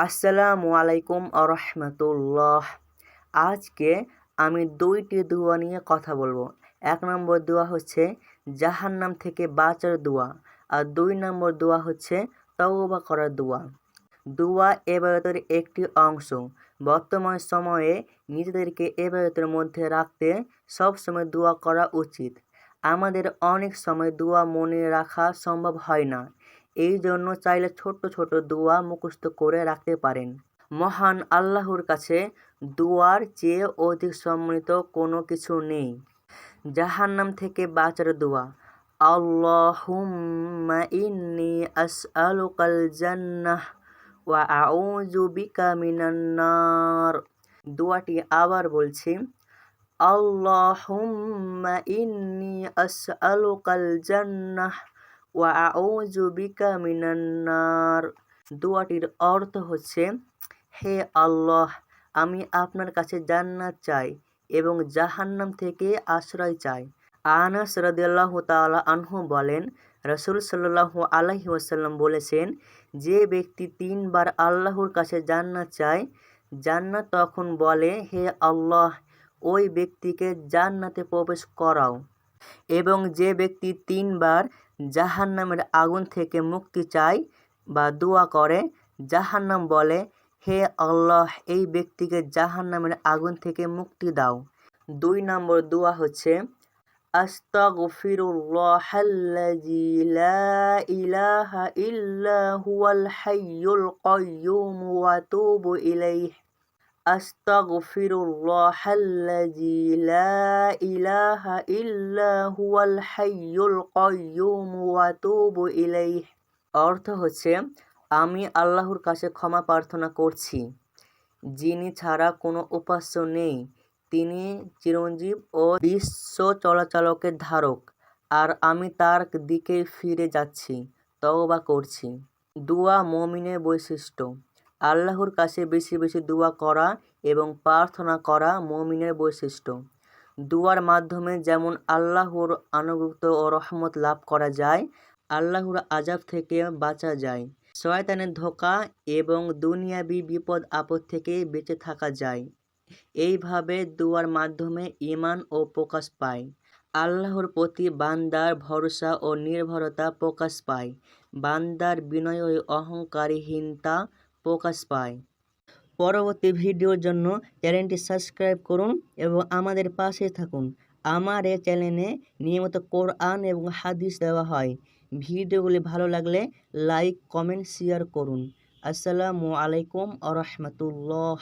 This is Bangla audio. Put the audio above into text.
আসসালামু আলাইকুম আরহামতুল্লাহ। আজকে আমি দুইটি দোয়া নিয়ে কথা বলব। এক নম্বর দোয়া হচ্ছে জাহান্নাম থেকে বাঁচার দোয়া আর দুই নম্বর দোয়া হচ্ছে তওবা করার দোয়া। দোয়া এবাদতের একটি অংশ। বর্তমান সময়ে নিজেদেরকে এবাদতের মধ্যে রাখতে সবসময় দোয়া করা উচিত। আমাদের অনেক সময় দোয়া মনে রাখা সম্ভব হয় না। এই জন্য চাইলে ছোট্ট ছোট দোয়া মুখস্থ করে রাখতে পারেন। মহান আল্লাহর কাছে দোয়ার চেয়ে অধিক সম্মানিত কোনো কিছু নেই। জাহান্নাম থেকে বাঁচার দোয়া। আল্লাহুম্মা ইন্নি আসআলুকাল জান্নাহ ওয়া আউযু বিকা মিনান নার। দোয়াটি আবার বলছি, আল্লাহুম্মা ইন্নি আসআলুকাল জান্নাহ ওয়া আউযু বিকা মিনান দোয়াটির অর্থ হচ্ছে, হে আল্লাহ, আমি আপনার কাছে জান্নাত চাই এবং জাহান্নাম থেকে আশ্রয় চাই। আনাস রাদিয়াল্লাহু তাআলা আনহু বলেন, রসুল সাল্লাল্লাহু আলাইহি ওসাল্লাম বলেছেন, যে ব্যক্তি তিনবার আল্লাহর কাছে জান্নাত চায়, জান্নাত তখন বলে, হে আল্লাহ, ওই ব্যক্তিকে জান্নাতে প্রবেশ করাও। এবং যে ব্যক্তি তিনবার জাহান্নামের আগুন থেকে মুক্তি চায় বা দোয়া করে, জাহান্নাম বলে, হে আল্লাহ, এই ব্যক্তিকে জাহান্নামের আগুন থেকে মুক্তি দাও। দুই নম্বর দোয়া হচ্ছে কাইয়্যুম ওয়া আতুবু ইলাইহি আস্তাগফিরুল্লাহাল্লাযী লা ইলাহা ইল্লা হুয়াল হাইয়ুল কাইয়্যুম ওয়া আতুবু ইলাইহি অর্থ হচ্ছে, আমি আল্লাহর কাছে ক্ষমা প্রার্থনা করছি, যিনি ছাড়া কোনো উপাস্য নেই। তিনি চিরঞ্জীব ও বিশ্ব চলাচলকের ধারক, আর আমি তার দিকে ফিরে যাচ্ছি, তওবা করছি। দুয়া মমিনের বৈশিষ্ট্য। আল্লাহর কাছে বেশি বেশি দোয়া করা এবং প্রার্থনা করা মমিনের বৈশিষ্ট্য। দুয়ার মাধ্যমে যেমন আল্লাহর আনুগত্য ও রহমত লাভ করা যায়, আল্লাহর আজাব থেকে বাঁচা যায়। শয়তানের ধোকা এবং দুনিয়াবি বিপদ আপদ থেকে বেঁচে থাকা যায়। এইভাবে দুয়ার মাধ্যমে ইমান ও প্রকাশ পায়। আল্লাহর প্রতি বান্দার ভরসা ও নির্ভরতা প্রকাশ পায়। বান্দার বিনয় অহংকারীহীনতা প্রকাশ পায়। পরবর্তী ভিডিওর জন্য চ্যানেলটি সাবস্ক্রাইব করুন এবং আমাদের পাশে থাকুন। আমার এই চ্যানেলে নিয়মিত কোরআন এবং হাদিস দেওয়া হয়। ভিডিওগুলি ভালো লাগলে লাইক, কমেন্ট, শেয়ার করুন। আসসালামু আলাইকুম আ রহমতুল্লাহ।